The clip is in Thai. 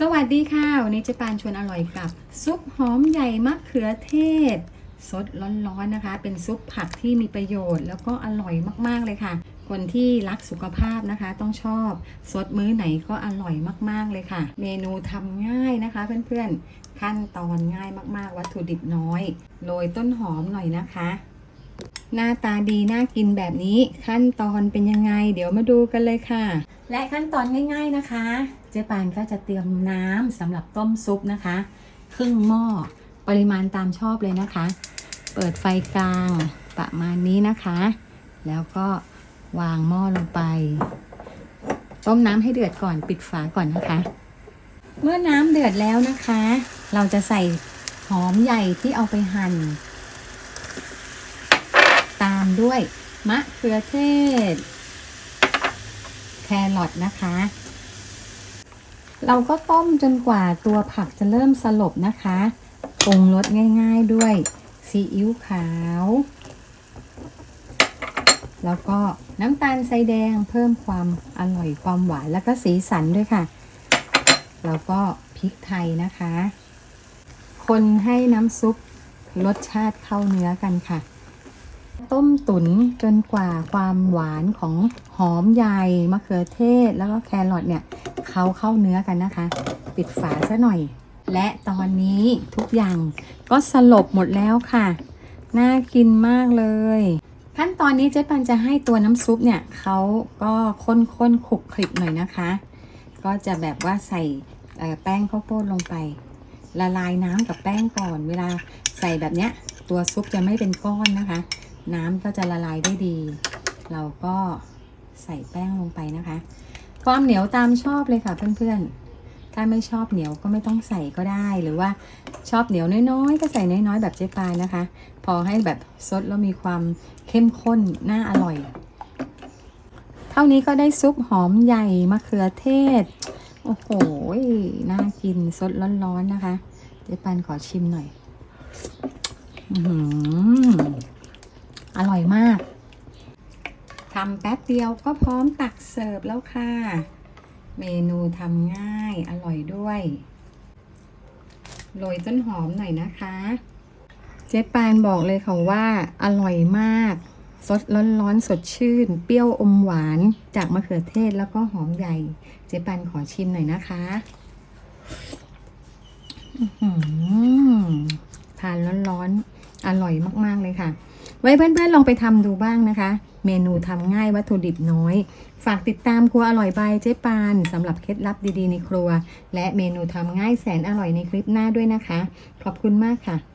สวัสดีค่ะ วันนี้เจะปานชวนอร่อยกับ ซุปหอมใหญ่มะเขือเทศ สดร้อนๆนะคะ เป็นซุปผักที่มีประโยชน์แล้วก็อร่อยมากๆเลยค่ะ คนที่รักสุขภาพนะคะ ต้องชอบสดมื้อไหนก็อร่อยมากๆเลยค่ะ เมนูทำง่ายนะคะ เพื่อนๆขั้นตอนง่ายมากๆ วัตถุดิบน้อยโรยต้นหอมหน่อยนะคะ หน้าตาดีน่ากินแบบนี้ขั้นตอนเป็นยังไง เดี๋ยวมาดูกันเลยค่ะ และขั้นตอนง่าย ๆนะคะ เจ๊ปานก็จะเตรียมน้ำสำหรับต้มซุปนะคะ ครึ่งหม้อปริมาณตามชอบเลยนะคะ เปิดไฟกลางประมาณนี้นะคะ แล้วก็วางหม้อลงไป ต้มน้ำให้เดือดก่อนปิดฝาก่อนนะคะ เมื่อน้ำเดือดแล้วนะคะ เราจะใส่หอมใหญ่ที่เอาไปหั่น ตามด้วยมะเขือเทศ แครอทนะคะ เราก็ต้มจนกว่าตัวผักจะเริ่มสลบนะคะปรุงรสง่าย ๆด้วยซีอิ๊วขาว แล้วก็น้ำตาลทรายแดงเพิ่มความอร่อยความหวานแล้วก็สีสันด้วยค่ะ แล้วก็พริกไทยนะคะ คนให้น้ำซุปรสชาติเข้าเนื้อกันค่ะ ต้มตุ๋นจนกว่าความหวานของหอมใหญ่มะเขือเทศ แล้วก็แครอทเนี่ยเขาเข้าเนื้อกันนะคะ ปิดฝาซะหน่อย และตอนนี้ทุกอย่างก็สลบหมดแล้วค่ะ น่ากินมากเลย ขั้นตอนนี้เจ๊ปันจะให้ตัวน้ำซุปเนี่ยเขาก็ข้นๆขลุกคลิกหน่อยนะคะ ก็จะแบบว่าใส่แป้งข้าวโพดลงไป ละลายน้ำกับแป้งก่อน เวลาใส่แบบเนี้ยตัวซุปจะไม่เป็นก้อนนะคะ น้ำก็จะละลายได้ดี เราก็ใส่แป้งลงไปนะคะ ความเหนียวตามชอบเลยค่ะเพื่อนๆ ถ้าไม่ชอบเหนียวก็ไม่ต้องใส่ก็ได้ หรือว่าชอบเหนียวน้อยๆ ก็ใส่น้อยๆ แบบเจ๊ปายนะคะ พอให้แบบซดแล้วมีความเข้มข้นน่าอร่อย เท่านี้ก็ได้ซุปหอมใหญ่มะเขือเทศ โอ้โห น่ากินสดร้อนๆนะคะ เจ๊ปันขอชิมหน่อย อื อร่อยมากทำแป๊บเดียวก็พร้อมตักเสิร์ฟแล้วค่ะ เมนูทำง่ายอร่อยด้วยโรยต้นหอมหน่อยนะคะ เจ๊ปานบอกเลยค่ะว่าอร่อยมากสดร้อนๆสดชื่น เปรี้ยวอมหวานจากมะเขือเทศแล้วก็หอมใหญ่ เจ๊ปานขอชิมหน่อยนะคะอือหือทานร้อนๆอร่อยมากๆเลยค่ะ ไว้เพื่อนๆลองไปทำดูบ้างนะคะ เมนูทำง่ายวัตถุดิบน้อย ฝากติดตามครัวอร่อยบายเจ๊ปานสำหรับเคล็ดลับดีๆในครัว และเมนูทำง่ายแสนอร่อยในคลิปหน้าด้วยนะคะ ขอบคุณมากค่ะ